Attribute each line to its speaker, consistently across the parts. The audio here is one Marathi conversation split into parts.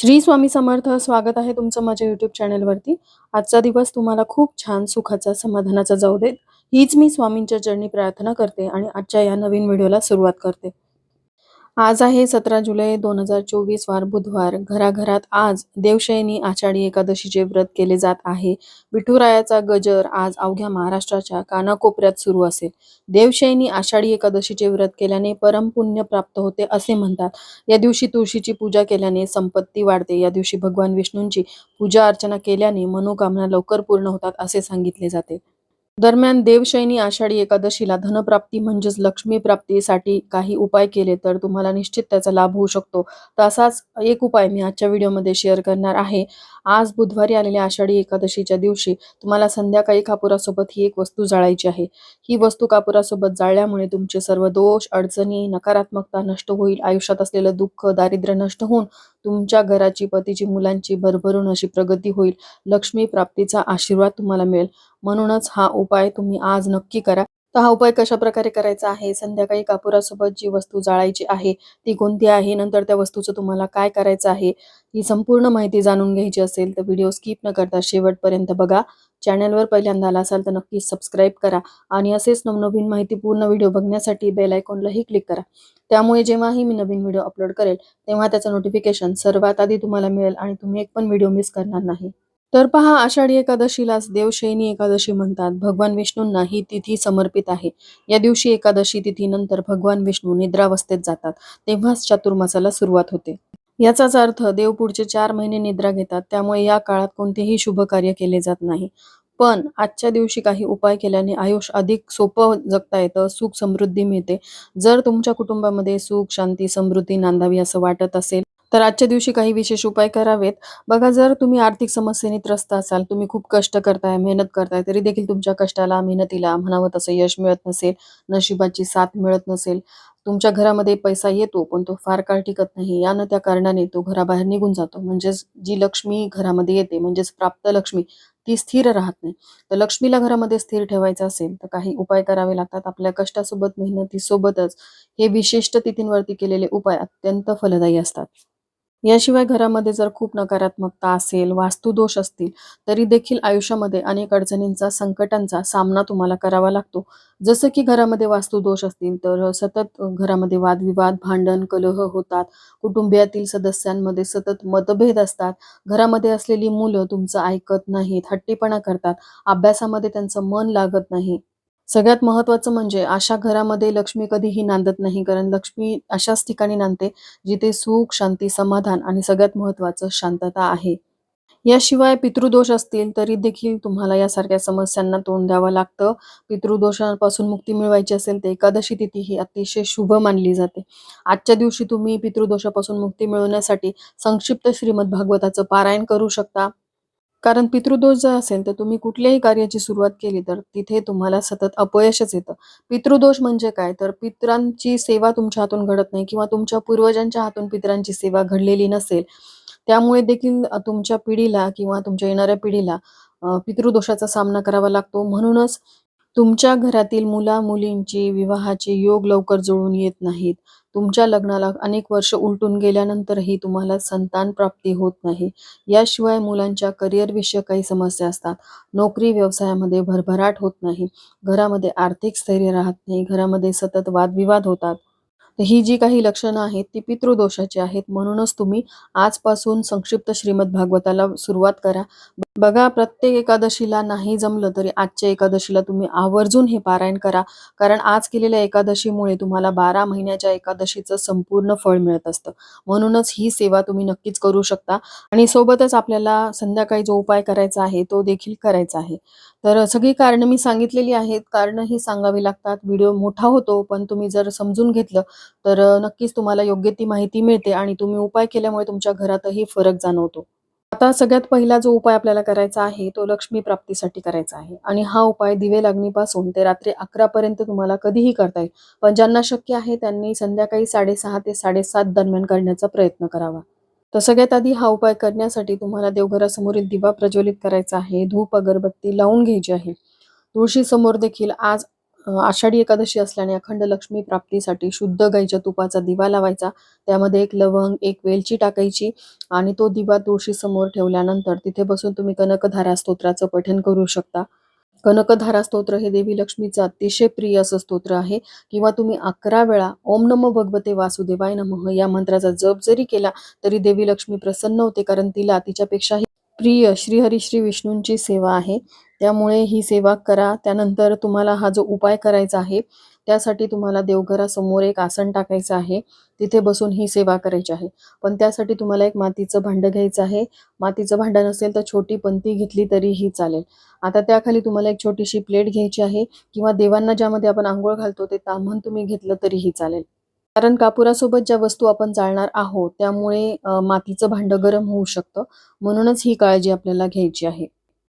Speaker 1: श्री स्वामी समर्थ स्वागत आहे तुमचं माझ्या युट्यूब चॅनलवरती आजचा दिवस तुम्हाला खूप छान सुखाचा समाधानाचा जाऊ देत. हीच मी स्वामींच्या चरणी प्रार्थना करते आणि आजच्या या नवीन व्हिडिओला सुरुवात करते. आज आहे सतरा जुलै दोन हजार चोवीस वार बुधवार. घराघरात आज देवशयनी आषाढी एकादशीचे व्रत केले जात आहे. विठुरायाचा गजर आज अवघ्या महाराष्ट्राच्या कानाकोपऱ्यात सुरू असेल. देवशयनी आषाढी एकादशीचे व्रत केल्याने परम पुण्य प्राप्त होते असे म्हणतात. या दिवशी तुळशीची पूजा केल्याने संपत्ती वाढते. या दिवशी भगवान विष्णूंची पूजा अर्चना केल्याने मनोकामना लवकर पूर्ण होतात असे सांगितले जाते. दरम्यान देवशयनी आषाढी एकादशीला धनप्राप्ती म्हणजेच लक्ष्मी प्राप्तीसाठी काही उपाय केले तर तुम्हाला निश्चित त्याचा लाभ होऊ शकतो. तसाच एक उपाय मी आजच्या व्हिडिओमध्ये शेअर करणार आहे. आज बुधवारी आलेल्या आषाढी एकादशीच्या दिवशी तुम्हाला संध्याकाळी कापुरासोबत ही एक वस्तू जाळायची आहे. ही वस्तू कापुरासोबत जाळल्यामुळे तुमचे सर्व दोष अडचणी नकारात्मकता नष्ट होईल. आयुष्यात असलेलं दुःख दारिद्र्य नष्ट होऊन तुमच्या घराची पतीची मुलांची भरभरून अशी प्रगती होईल. लक्ष्मी प्राप्तीचा आशीर्वाद तुम्हाला मिळेल. म्हणूनच हा उपाय तुम्ही आज नक्की करा. तर हा उपाय कशा प्रकारे करायचा आहे? संध्याकाळी कापुरासोबत जी वस्तू जाळायची आहे ती कोणती आहे? नंतर त्या वस्तूचं तुम्हाला काय करायचं आहे? ही संपूर्ण माहिती जाणून घ्यायची असेल तर व्हिडिओ स्किप न करता शेवटपर्यंत बघा. चॅनलवर पहिल्यांदा आला असाल तर नक्की सबस्क्राईब करा आणि असेच नवनवीन माहिती पूर्ण व्हिडिओ बघण्यासाठी बेल आयकॉनलाही क्लिक करा. त्यामुळे जेव्हाही मी नवीन व्हिडिओ अपलोड करेल तेव्हा त्याचं नोटिफिकेशन सर्वात आधी तुम्हाला मिळेल आणि तुम्ही एक पण व्हिडिओ मिस करणार नाही. तर पहा आषाढी एकादशीलाच देवशयनी एकादशी म्हणतात. भगवान विष्णूंना ही तिथी समर्पित आहे. या दिवशी एकादशी तिथीनंतर भगवान विष्णू निद्रावस्थेत जातात. तेव्हाच चातुर्मासाला सुरुवात होते. याचाच अर्थ देव पुढचे चार महिने निद्रा घेतात. त्यामुळे या काळात कोणतेही शुभ कार्य केले जात नाही. पण आजच्या दिवशी काही उपाय केल्याने आयुष्य अधिक सोपं जगता येतं सुख समृद्धी मिळते. जर तुमच्या कुटुंबामध्ये सुख शांती समृद्धी नांदावी असं वाटत असेल तर आजच्या दिवशी काही विशेष उपाय करावेत. बघा जर तुम्ही आर्थिक समस्येने त्रस्त असाल तुम्ही खूप कष्ट करताय मेहनत करताय तरी देखील तुमच्या कष्टाला मेहनतीला म्हणावं तसं यश मिळत नसेल नशिबाची साथ मिळत नसेल. तुमच्या घरामध्ये पैसा येतो पण तो फार काळ टिकत नाही. यानं त्या कारणाने तो घराबाहेर निघून जातो. म्हणजेच जी लक्ष्मी घरामध्ये येते म्हणजेच प्राप्त लक्ष्मी ती स्थिर राहत नाही. तर लक्ष्मीला घरामध्ये स्थिर ठेवायचं असेल तर काही उपाय करावे लागतात. आपल्या कष्टासोबत मेहनतीसोबतच हे विशिष्ट तिथींवरती केलेले उपाय अत्यंत फलदायी असतात. याशिवाय घरामध्ये जर खूप नकारात्मकता असेल वास्तुदोष असतील तरी देखील आयुष्यामध्ये अनेक अडचणींचा संकटांचा सामना तुम्हाला करावा लागतो. जसं की घरामध्ये वास्तुदोष असतील तर सतत घरामध्ये वादविवाद भांडण कलह होतात. कुटुंबियातील सदस्यांमध्ये सतत मतभेद असतात. घरामध्ये असलेली मुलं तुमचं ऐकत नाहीत हट्टीपणा करतात. अभ्यासामध्ये त्यांचं मन लागत नाही. सगळ्यात महत्वाचं म्हणजे अशा घरामध्ये लक्ष्मी कधीही नांदत नाही कारण लक्ष्मी अशाच ठिकाणी नांदते जिथे सुख शांती समाधान आणि सगळ्यात महत्वाचं शांतता आहे. याशिवाय पितृदोष असतील तरी देखील तुम्हाला यासारख्या समस्यांना तोंड द्यावं लागतं. पितृदोषांपासून मुक्ती मिळवायची असेल तर एकादशी तिथी ही अतिशय शुभ मानली जाते. आजच्या दिवशी तुम्ही पितृदोषापासून मुक्ती मिळवण्यासाठी संक्षिप्त श्रीमद भागवताचं पारायण करू शकता. कारण पितृदोष जर असेल तर तुम्ही कुठल्याही कार्याची सुरुवात केली तर तिथे तुम्हाला सतत अपयशच येतं. पितृदोष म्हणजे काय? तर पितरांची सेवा तुमच्या हातून घडत नाही किंवा तुमच्या पूर्वजांच्या हातून पितरांची सेवा घडलेली नसेल. त्यामुळे देखील तुमच्या पिढीला किंवा तुमच्या येणाऱ्या पिढीला पितृदोषाचा सामना करावा लागतो. म्हणूनच तुमच्या घरातील मुला मुलींची विवाहाचे योग लवकर जुळून येत नाहीत. तुमच्या लग्नाला अनेक वर्ष उलटून गेल्यानंतरही तुम्हाला संतान प्राप्ती होत नाही. याशिवाय मुलांच्या करिअरविषयक काही समस्या असतात. नोकरी व्यवसायामध्ये भरभराट होत नाही. घरामध्ये आर्थिक स्थैर्य राहत नाही. घरामध्ये सतत वादविवाद होतात. ही जी काही लक्षणं आहेत ती पितृदोषाची आहेत. म्हणूनच तुम्ही आजपासून संक्षिप्त श्रीमद भागवताला सुरुवात करा. बघा प्रत्येक एकादशीला नाही जमलं तरी आजच्या एकादशीला तुम्ही आवर्जून हे पारायण करा. कारण आज केलेल्या एकादशीमुळे तुम्हाला बारा महिन्याच्या एकादशीचं संपूर्ण फळ मिळत असतं. म्हणूनच ही सेवा तुम्ही नक्कीच करू शकता. आणि सोबतच आपल्याला संध्याकाळी जो उपाय करायचा आहे तो देखील करायचा आहे. तर सगळी कारणं मी सांगितलेली आहेत. कारणं ही सांगावी लागतात. व्हिडिओ मोठा होतो पण तुम्ही जर समजून घेतलं तर नक्कीच तुम्हाला योग्य ती माहिती मिळते आणि तुम्ही उपाय केल्यामुळे तुमच्या घरातही फरक जाणवतो. आता सगळ्यात पहिला जो उपाय आपल्याला करायचा आहे तो लक्ष्मी प्राप्तीसाठी करायचा आहे. आणि हा उपाय दिवे लागणीपासून ते रात्री अकरा पर्यंत तुम्हाला कधीही करता येईल. पण ज्यांना शक्य आहे त्यांनी संध्याकाळी साडेसहा ते साडेसात दरम्यान करण्याचा प्रयत्न करावा. तर सगळ्यात आधी हा उपाय करण्यासाठी तुम्हाला देवघरासमोरील दिवा प्रज्वलित करायचा आहे. धूप अगरबत्ती लावून घ्यायची आहे. तुळशी समोर देखील आज आषाढी एकादशी असल्याने अखंड लक्ष्मी प्राप्तीसाठी शुद्ध गाईच्या तुपाचा दिवा लावायचा. त्यामध्ये एक लवंग एक वेलची टाकायची आणि तो दिवा तुळशी समोर ठेवल्यानंतर तिथे बसून तुम्ही कनकधारा स्तोत्राचं पठण करू शकता. कनकधारा स्तोत्र हे देवी लक्ष्मीचं अतिशय प्रिय असं स्तोत्र आहे. किंवा तुम्ही अकरा वेळा ओम नमो भगवते वासुदेवाय नमः या मंत्राचा जप जरी केला तरी देवी लक्ष्मी प्रसन्न होते कारण तिला तिच्यापेक्षाही प्रिय श्रीहरी श्री विष्णूंची सेवा आहे. त्यामुळे ही सेवा करा. त्यानंतर तुम्हाला हा जो उपाय करायचा आहे त्यासाठी तुम्हाला देवघरासमोर एक आसन टाकायचं आहे. तिथे बसून ही सेवा करायची आहे. पण त्यासाठी तुम्हाला एक मातीचं भांडं घ्यायचं आहे. मातीचं भांडं नसेल तर छोटी पंती घेतली तरीही चालेल. आता त्याखाली तुम्हाला एक छोटीशी प्लेट घ्यायची आहे किंवा देवांना ज्यामध्ये आपण आंघोळ घालतो ते ताम्हण तुम्ही घेतलं तरीही चालेल. कारण कापुरासोबत ज्या वस्तू आपण जाळणार आहोत त्यामुळे मातीचं भांडं गरम होऊ शकतं. म्हणूनच ही काळजी आपल्याला घ्यायची आहे.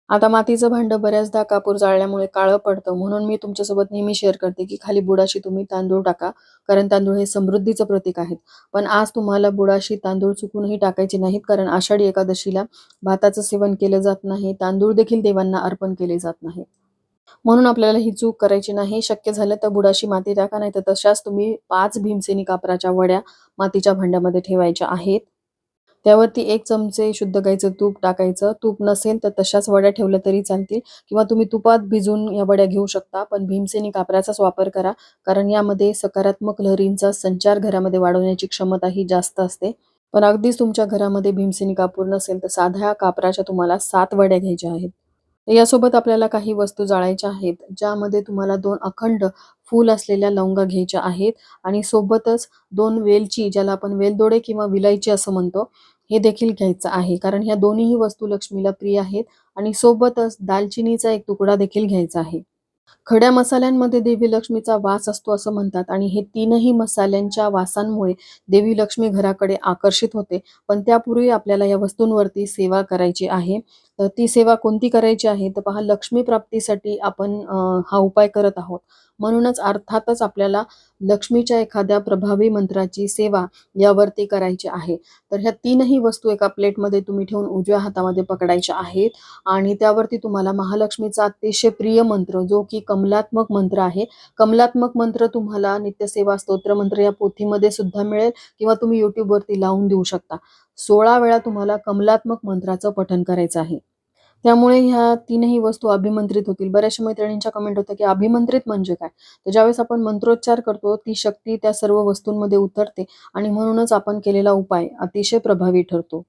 Speaker 1: आता मातीचं भांडं बऱ्याचदा कापूर जाळल्यामुळे काळं पडतं. म्हणून मी तुमच्यासोबत नेहमी शेअर करते की खाली बुडाशी तुम्ही तांदूळ टाका कारण तांदूळ हे समृद्धीचं प्रतीक आहेत. पण आज तुम्हाला बुडाशी तांदूळ चुकूनही टाकायचे नाहीत कारण आषाढी एकादशीला भाताचं सेवन केलं जात नाही तांदूळ देखील देवांना अर्पण केले जात नाही. म्हणून आपल्याला ही चूक करायची नाही. शक्य झालं तर बुडाशी माती टाका नाही तर तशाच तुम्ही पाच भीमसेनी कापराच्या वड्या मातीच्या भांड्यामध्ये ठेवायच्या आहेत. त्यावरती एक चमचे शुद्ध गाईचं तूप टाकायचं. तूप नसेल तर तशाच वड्या ठेवल्या तरी चालतील. किंवा तुम्ही तुपात भिजून या वड्या घेऊ शकता पण भीमसेनी कापराचाच वापर करा कारण यामध्ये सकारात्मक लहरींचा संचार घरामध्ये वाढवण्याची क्षमता ही जास्त असते. पण अगदीच तुमच्या घरामध्ये भीमसेनी कापूर नसेल तर साध्या कापराच्या तुम्हाला सात वड्या घ्यायच्या आहेत. यासोबत आपल्याला काही वस्तू जाळायच्या आहेत ज्यामध्ये तुम्हाला दोन अखंड फूल असलेल्या लवंगा घ्यायच्या आहेत आणि सोबतच दोन वेलची ज्याला आपण वेलदोडे किंवा विलायची असं म्हणतो हे देखील घ्यायचं आहे. कारण ह्या दोन्हीही वस्तू लक्ष्मीला प्रिय आहेत आणि सोबतच दालचिनीचा एक तुकडा देखील घ्यायचा आहे. खड्या मसाल्यांमध्ये देवी लक्ष्मीचा वास असतो असं म्हणतात आणि हे तीनही मसाल्यांच्या वासांमुळे देवी लक्ष्मी घराकडे आकर्षित होते. पण त्यापूर्वी आपल्याला या वस्तूंवरती सेवा करायची आहे. तर ती सेवा कोणती करायची आहे? तर पहा लक्ष्मी प्राप्तीसाठी आपण हा उपाय करत आहोत. म्हणूनच अर्थातच आपल्याला लक्ष्मीच्या एखाद्या प्रभावी मंत्राची सेवा यावरती करायची आहे. तर ह्या तीनही वस्तू एका प्लेटमध्ये तुम्ही ठेवून उजव्या हातामध्ये पकडायच्या आहेत आणि त्यावरती तुम्हाला महालक्ष्मीचा अतिशय प्रिय मंत्र जो की कमलात्मक मंत्र आहे. कमलात्मक मंत्र तुम्हाला नित्यसेवा स्तोत्र मंत्र या पोथीमध्ये सुद्धा मिळेल किंवा तुम्ही युट्यूबवरती लावून देऊ शकता. सोळा वेळा तुम्हाला कमलात्मक मंत्राचं पठण करायचं आहे. त्यामुळे ह्या तीनही वस्तू अभिमंत्रित होतील. बऱ्याचशा मैत्रिणींच्या कमेंट होत्या की अभिमंत्रित म्हणजे काय? तर ज्यावेळेस आपण मंत्रोच्चार करतो ती शक्ती त्या सर्व वस्तूंमध्ये उतरते आणि म्हणूनच आपण केलेला उपाय अतिशय प्रभावी ठरतो.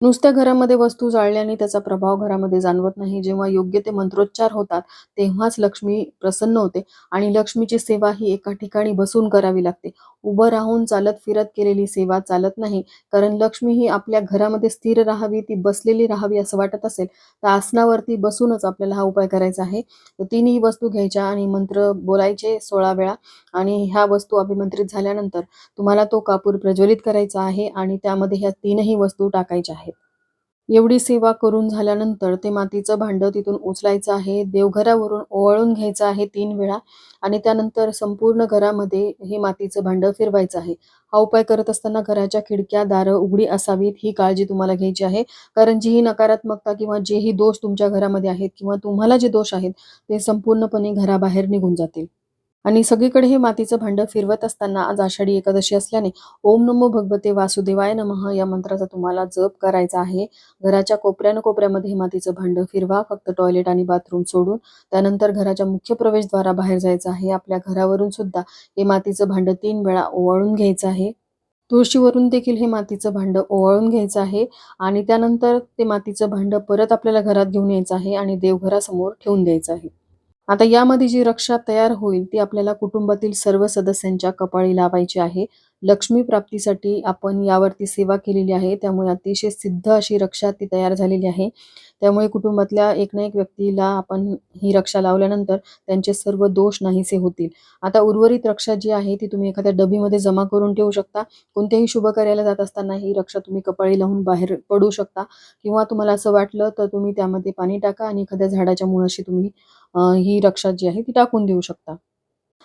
Speaker 1: नुसत्या घरामध्ये वस्तू जाळल्याने त्याचा प्रभाव घरामध्ये जाणवत नाही. जेव्हा योग्य ते मंत्रोच्चार होतात तेव्हाच लक्ष्मी प्रसन्न होते आणि लक्ष्मीची सेवा ही एका ठिकाणी बसून करावी लागते. उभं राहून चालत फिरत केलेली सेवा चालत नाही. कारण लक्ष्मी ही आपल्या घरामध्ये स्थिर राहावी ती बसलेली राहावी असं वाटत असेल तर आसनावरती बसूनच आपल्याला हा उपाय करायचा आहे. तर तिन्ही वस्तू घ्यायच्या आणि मंत्र बोलायचे सोळा वेळा आणि ह्या वस्तू अभिमंत्रित झाल्यानंतर तुम्हाला तो कापूर प्रज्वलित करायचा आहे आणि त्यामध्ये ह्या तीनही वस्तू टाकायच्या आहेत. एवढी सेवा करून झाल्यानंतर ते मातीचं भांडं तिथून उचलायचं आहे देवघरावरून ओवाळून घ्यायचं आहे तीन वेळा आणि त्यानंतर संपूर्ण घरामध्ये हे मातीचं भांडं फिरवायचं आहे. हा उपाय करत असताना घराच्या खिडक्या दारं उघडी असावीत ही काळजी तुम्हाला घ्यायची आहे. कारण जी ही नकारात्मकता किंवा जेही दोष तुमच्या घरामध्ये आहेत किंवा तुम्हाला जे दोष आहेत ते संपूर्णपणे घराबाहेर निघून जातील. आणि सगळीकडे हे मातीचं भांडं फिरवत असताना आज आषाढी एकादशी असल्याने ओम नमो भगवते वासुदेवाय नमः या मंत्राचा तुम्हाला जप करायचा आहे. घराच्या कोपऱ्यानं कोपऱ्यामध्ये हे मातीचं भांडं फिरवा फक्त टॉयलेट आणि बाथरूम सोडून. त्यानंतर घराच्या मुख्य प्रवेशद्वारा बाहेर जायचं आहे. आपल्या घरावरून सुद्धा हे मातीचं भांडं तीन वेळा ओवाळून घ्यायचं आहे. तुळशीवरून देखील हे मातीचं भांडं ओवाळून घ्यायचं आहे आणि त्यानंतर ते मातीचं भांडं परत आपल्याला घरात घेऊन यायचं आहे आणि देवघरासमोर ठेवून द्यायचं आहे. आता यामध्ये जी रक्षा तयार होईल ती आपल्याला कुटुंबातील सर्व सदस्यांच्या कपाळी लावायची आहे. लक्ष्मी प्राप्तीसाठी आपण यावरती सेवा केलेली आहे. त्यामुळे अतिशय सिद्ध अशी रक्षा ती तयार झालेली आहे. त्यामुळे कुटुंबातल्या एक ना एक व्यक्तीला आपण ही रक्षा लावल्यानंतर त्यांचे सर्व दोष नाहीसे होतील. आता उर्वरित रक्षा जी आहे ती तुम्ही एखाद्या डबीमध्ये जमा करून ठेवू शकता. कोणत्याही शुभ कार्याला जात असताना ही रक्षा तुम्ही कपाळी लावून बाहेर पडू शकता. किंवा तुम्हाला असं वाटलं तर तुम्ही त्यामध्ये पाणी टाका आणि एखाद्या झाडाच्या मुळाशी तुम्ही ही रक्षा जी आहे ती टाकून देऊ शकता.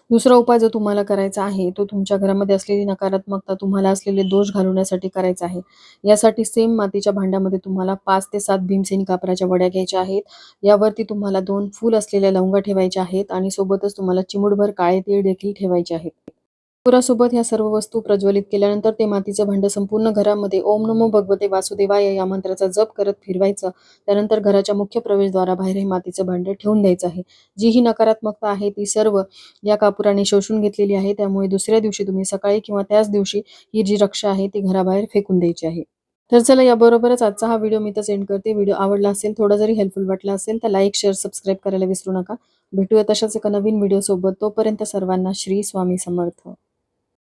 Speaker 1: दुसरा उपाय जो तुम्हाला करायचा आहे तो तुमच्या घरामध्ये असलेली नकारात्मकता तुम्हाला असलेले दोष घालवण्यासाठी करायचा आहे. यासाठी सेम मातीच्या भांड्यामध्ये तुम्हाला पाच ते सात भीमसेनी कापराच्या वड्या घ्यायच्या आहेत. यावरती तुम्हाला दोन फूल असलेल्या लवंगा ठेवायच्या आहेत आणि सोबतच तुम्हाला चिमूटभर काळे तीळ देखील ठेवायचे आहेत. पुरासोबत ह्या सर्व वस्तू प्रज्वलित केल्यानंतर ते मातीचं भांड संपूर्ण घरामध्ये ओम नमो भगवते वासुदेवाय या मंत्राचा जप करत फिरवायचं. त्यानंतर घराच्या मुख्य प्रवेशद्वाराबाहेर हे मातीचं भांड ठेवून द्यायचं आहे. जी ही नकारात्मकता आहे ती सर्व या कापुराने शोषून घेतलेली आहे. त्यामुळे दुसऱ्या दिवशी तुम्ही सकाळी किंवा त्याच दिवशी ही जी रक्षा आहे ती घराबाहेर फेकून द्यायची आहे. तर चला याबरोबरच आजचा हा व्हिडिओ मी तर सेंड करते. व्हिडिओ आवडला असेल थोडा जरी हेल्पफुल वाटला असेल तर लाईक शेअर सबस्क्राईब करायला विसरू नका. भेटूया तशाच एका नवीन व्हिडिओ सोबत तोपर्यंत सर्वांना श्री स्वामी समर्थ.